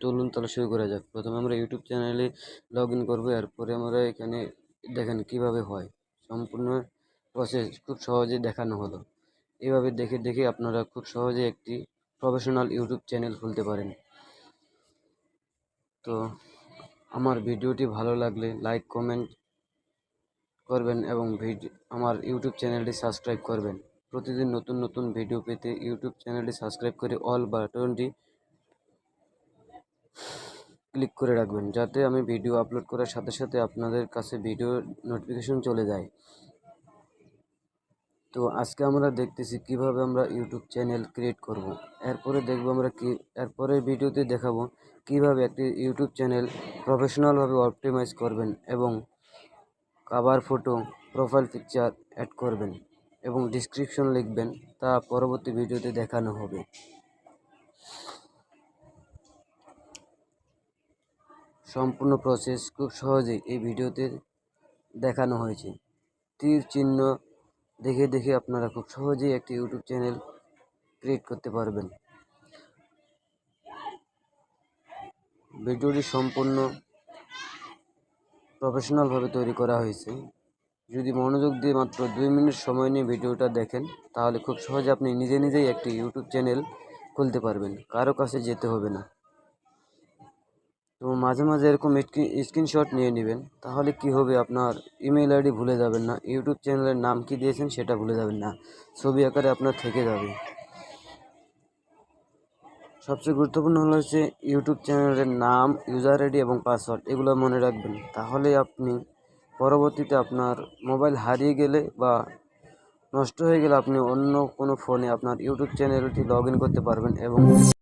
চলুন তাহলে শুরু করা যাক। প্রথমে আমরা ইউটিউব চ্যানেলে লগ ইন করব, এরপরে আমরা এখানে দেখেন কীভাবে হয়। সম্পূর্ণ প্রসেস খুব সহজে দেখানো হলো। এভাবে দেখে দেখে আপনারা খুব সহজে একটি প্রফেশনাল ইউটিউব চ্যানেল খুলতে পারেন। তো আমার ভিডিওটি ভালো লাগলে লাইক কমেন্ট করবেন এবং ভিডিও আমার ইউটিউব চ্যানেলটি সাবস্ক্রাইব করবেন। প্রতিদিন নতুন নতুন ভিডিও পেতে ইউটিউব চ্যানেলটি সাবস্ক্রাইব করে অল বাটনটি ক্লিক করে রাখবেন, যাতে আমি ভিডিও আপলোড করার সাথে সাথে আপনাদের কাছে ভিডিও নোটিফিকেশন চলে যায় তো আজকে আমরা দেখতেছি কীভাবে আমরা ইউটিউব চ্যানেল ক্রিয়েট করব। এরপরে দেখব আমরা কি, এরপরে ভিডিওতে দেখাবো কীভাবে একটি ইউটিউব চ্যানেল প্রফেশনালভাবে অপটিমাইজ করবেন এবং cover photo profile picture add করবেন এবং ডিসক্রিপশন লিখবেন, তা পরবর্তী ভিডিওতে দেখানো হবে সম্পূর্ণ প্রসেস খুব সহজেই এই ভিডিওতে দেখানো হয়েছে। তীর চিহ্ন দেখে দেখে আপনারা খুব সহজেই একটি ইউটিউব চ্যানেল ক্রিয়েট করতে পারবেন। ভিডিওটি সম্পূর্ণ প্রফেশনালভাবে তৈরি করা হয়েছে। যদি মনোযোগ দিয়ে মাত্র দুই মিনিট সময় নিয়ে ভিডিওটা দেখেন, তাহলে খুব সহজে আপনি নিজে নিজেই একটি ইউটিউব চ্যানেল খুলতে পারবেন। কারও কাছে যেতে হবে না। তো মাঝে মাঝে এরকম স্ক্রিনশট নিয়ে নেবেন। তাহলে কি হবে আপনার ইমেল আইডি ভুলে যাবেন না। ইউটিউব চ্যানেলের নাম কি দিয়েছেন সেটা ভুলে যাবেন না। ছবি আকারে আপনার থেকে যাবে। সবচেয়ে গুরুত্বপূর্ণ হলো হচ্ছে ইউটিউব চ্যানেলের নাম ইউজার আইডি এবং পাসওয়ার্ড এগুলো মনে রাখবেন। তাহলে আপনি পরবর্তীতে আপনার মোবাইল হারিয়ে গেলে বা নষ্ট হয়ে গেলে আপনি অন্য কোনো ফোনে আপনার ইউটিউব চ্যানেলটি লগ করতে পারবেন এবং